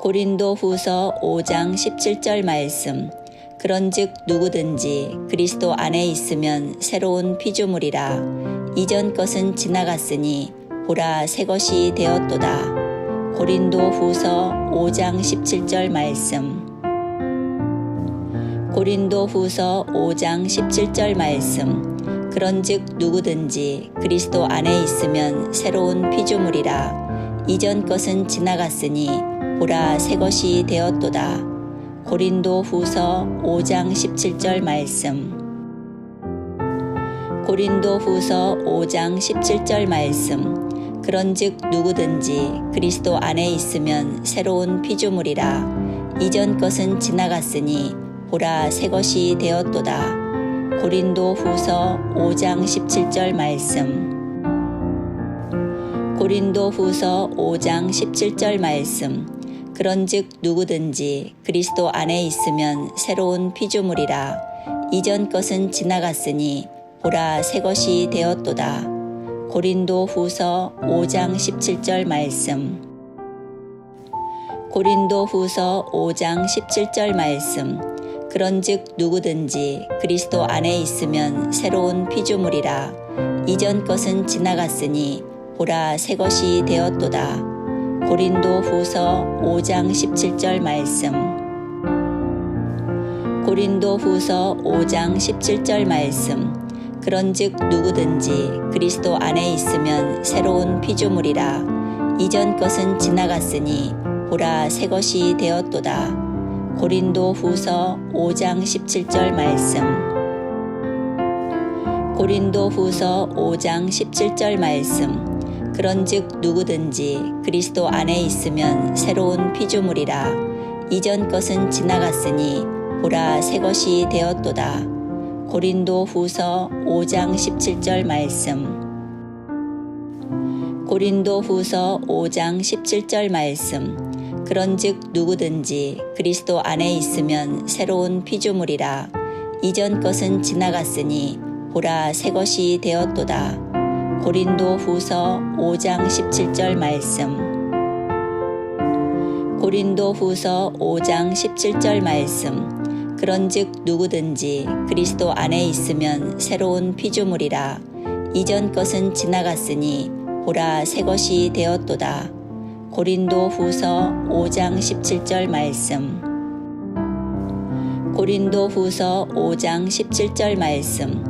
고린도 후서 5장 17절 말씀. 그런즉 누구든지 그리스도 안에 있으면 새로운 피조물이라. 이전 것은 지나갔으니 보라 새 것이 되었도다. 고린도 후서 5장 17절 말씀. 고린도 후서 5장 17절 말씀. 그런즉 누구든지 그리스도 안에 있으면 새로운 피조물이라. 이전 것은 지나갔으니 보라 새 것이 되었도다. 고린도 후서 5장 17절 말씀. 고린도 후서 5장 17절 말씀. 그런즉 누구든지 그리스도 안에 있으면 새로운 피조물이라. 이전 것은 지나갔으니 보라 새 것이 되었도다. 고린도 후서 5장 17절 말씀. 고린도 후서 5장 17절 말씀. 그런즉 누구든지 그리스도 안에 있으면 새로운 피조물이라 이전 것은 지나갔으니 보라 새 것이 되었도다. 고린도 후서 5장 17절 말씀. 고린도 후서 5장 17절 말씀. 그런즉 누구든지 그리스도 안에 있으면 새로운 피조물이라 이전 것은 지나갔으니 보라 새 것이 되었도다. 고린도 후서 5장 17절 말씀. 고린도 후서 5장 17절 말씀. 그런즉 누구든지 그리스도 안에 있으면 새로운 피조물이라. 이전 것은 지나갔으니 보라 새 것이 되었도다. 고린도 후서 5장 17절 말씀. 고린도 후서 5장 17절 말씀. 그런즉 누구든지 그리스도 안에 있으면 새로운 피조물이라 이전 것은 지나갔으니 보라 새 것이 되었도다. 고린도 후서 5장 17절 말씀. 고린도 후서 5장 17절 말씀. 그런즉 누구든지 그리스도 안에 있으면 새로운 피조물이라 이전 것은 지나갔으니 보라 새 것이 되었도다. 고린도 후서 5장 17절 말씀. 고린도 후서 5장 17절 말씀. 그런즉 누구든지 그리스도 안에 있으면 새로운 피조물이라. 이전 것은 지나갔으니 보라 새 것이 되었도다. 고린도 후서 5장 17절 말씀. 고린도 후서 5장 17절 말씀.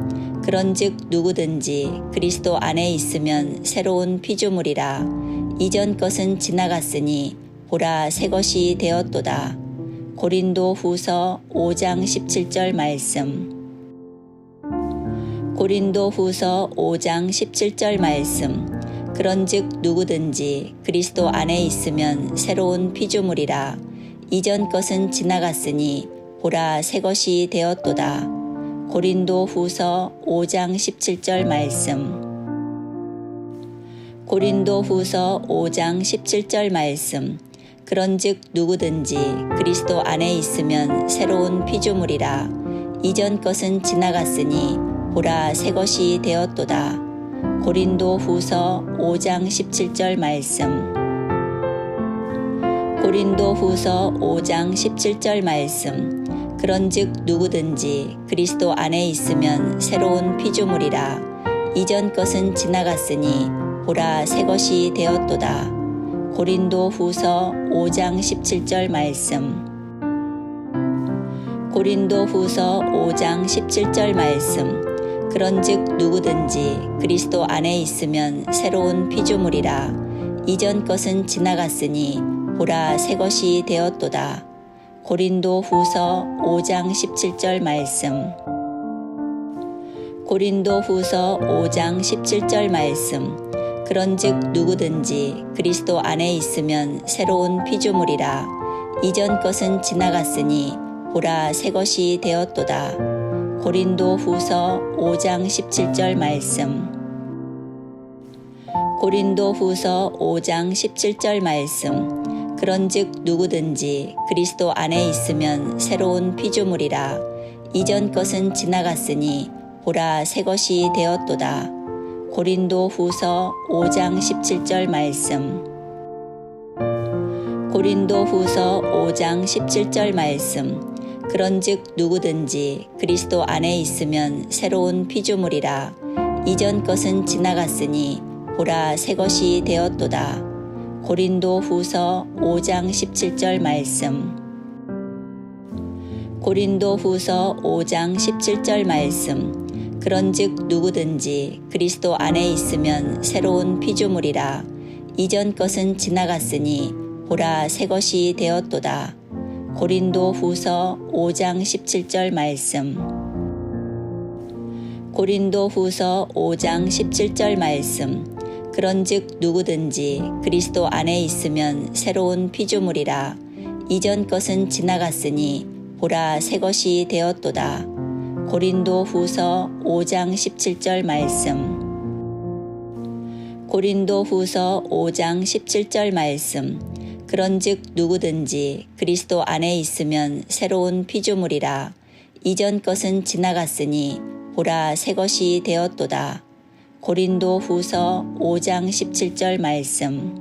그런즉 누구든지 그리스도 안에 있으면 새로운 피조물이라 이전 것은 지나갔으니 보라 새 것이 되었도다. 고린도 후서 5장 17절 말씀. 고린도 후서 5장 17절 말씀. 그런즉 누구든지 그리스도 안에 있으면 새로운 피조물이라 이전 것은 지나갔으니 보라 새 것이 되었도다. 고린도 후서 5장 17절 말씀. 고린도 후서 5장 17절 말씀. 그런즉 누구든지 그리스도 안에 있으면 새로운 피조물이라. 이전 것은 지나갔으니 보라 새 것이 되었도다. 고린도 후서 5장 17절 말씀. 고린도 후서 5장 17절 말씀. 그런즉 누구든지 그리스도 안에 있으면 새로운 피조물이라 이전 것은 지나갔으니 보라 새 것이 되었도다. 고린도 후서 5장 17절 말씀. 고린도 후서 5장 17절 말씀. 그런즉 누구든지 그리스도 안에 있으면 새로운 피조물이라 이전 것은 지나갔으니 보라 새 것이 되었도다. 고린도 후서 5장 17절 말씀. 고린도 후서 5장 17절 말씀. 그런즉 누구든지 그리스도 안에 있으면 새로운 피조물이라 이전 것은 지나갔으니 보라 새 것이 되었도다. 고린도 후서 5장 17절 말씀. 고린도 후서 5장 17절 말씀. 그런즉 누구든지 그리스도 안에 있으면 새로운 피조물이라 이전 것은 지나갔으니 보라 새 것이 되었도다. 고린도 후서 5장 17절 말씀. 고린도 후서 5장 17절 말씀. 그런즉 누구든지 그리스도 안에 있으면 새로운 피조물이라. 이전 것은 지나갔으니 보라 새 것이 되었도다. 고린도 후서 5장 17절 말씀. 고린도 후서 5장 17절 말씀. 그런즉 누구든지 그리스도 안에 있으면 새로운 피조물이라. 이전 것은 지나갔으니 보라 새 것이 되었도다. 고린도 후서 5장 17절 말씀. 고린도 후서 5장 17절 말씀. 그런즉 누구든지 그리스도 안에 있으면 새로운 피조물이라. 이전 것은 지나갔으니 보라 새 것이 되었도다. 고린도 후서 5장 17절 말씀. 고린도 후서 5장 17절 말씀. 그런즉 누구든지 그리스도 안에 있으면 새로운 피조물이라. 이전 것은 지나갔으니 보라 새 것이 되었도다. 고린도 후서 5장 17절 말씀.